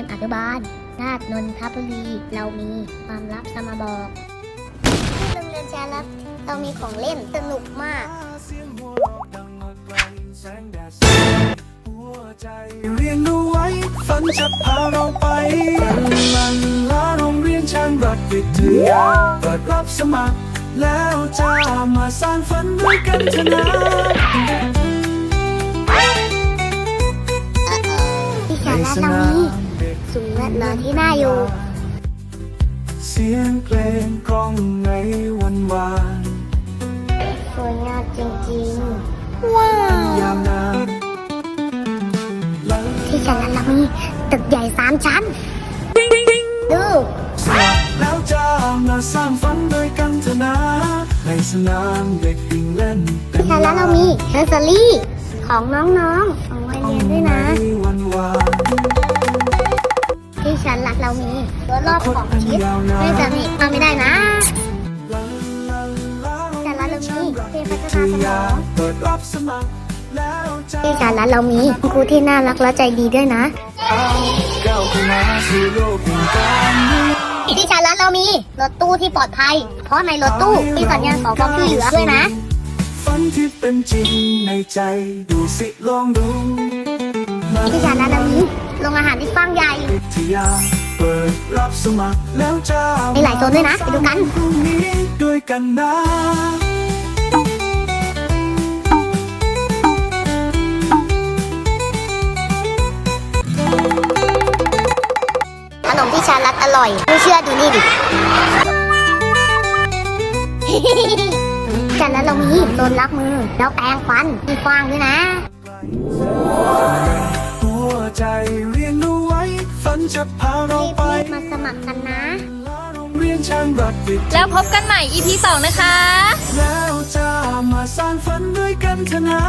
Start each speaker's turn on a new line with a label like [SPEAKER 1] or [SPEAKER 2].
[SPEAKER 1] านุบาล นาฏนนทบุรี เรามีความลับจะมาบอกที่โรงเรียนชาลับ เรามีของเล่นสนุกมาก
[SPEAKER 2] เสียงหัวเราะดังมาไกลแสงแดดหัวใจเรียนรู้ไว้ฝันจะพาเราไปลันลาโรงเรียนช่างรัฐวิทยาเปิดรับสมัคร แล้วจะมาสร้างฝันด้วยกันเถอะนะ
[SPEAKER 1] ที่ชาลับเรามี สูงและนอนที่น่าอยู่
[SPEAKER 2] เสียงเพลงกล้องในวันวาน
[SPEAKER 1] สวยงามจริงๆ ว้า
[SPEAKER 2] ยามนานหลัง
[SPEAKER 1] ที่ชาลับเรามีตึกใหญ่สามชั้น ดู
[SPEAKER 2] สมัครแล้วจะมาสร้างฝันด้วยกันเถอะนะในสนามเด็กวิ่งเล่นเต็ม
[SPEAKER 1] ที่ชาลับเรามีเนอร์เซอรี่ของน้องๆเอาไว้เรียนด้วยนะ เรามีตัวรอบของชิปไม่จะมีเอาไม่ได้นะ แต่ละเรามีเพลงพัฒนาสมอง
[SPEAKER 2] เปิดรับสมัครแล้วจะ
[SPEAKER 1] ที่ฉันรักเรามีครูที่น่ารักและใจดีด้วยนะ
[SPEAKER 2] ก้าวเข้ามาสู่โลกแห่งการเรียน
[SPEAKER 1] ที่ฉันรักเรามีรถตู้ที่ปลอดภัย เพราะในรถตู้มีสัญญาณขอความช่วยเหลือด้วยนะ
[SPEAKER 2] ฝันที่เป็นจริงในใจดูสิลองดู
[SPEAKER 1] ที่ฉันรักเรามีโรงอาหารที่กว้างใหญ่
[SPEAKER 2] วิทยา เปิดรับสมัครแล้วจะ
[SPEAKER 1] มีหลายโซนด้วยนะไปดูกัน
[SPEAKER 2] พรุ่งนี้ด้วยกันนะ
[SPEAKER 1] ขนมที่ชาลัดอร่อย ไม่เชื่อดูนี่ดิฉันแล้วเรามีโซนรับมือ แล้วแปรงฟันที่กว้างด้วยนะ
[SPEAKER 2] จะพาเราไป
[SPEAKER 1] รีบๆมาสมัครกันนะ
[SPEAKER 2] โรงเรียนช่างรัฐวิทยา
[SPEAKER 3] แล้วพบกันใหม่ EP 2 นะคะ
[SPEAKER 2] แล้วจะมาสร้างฝันด้วยกันเถอะนะ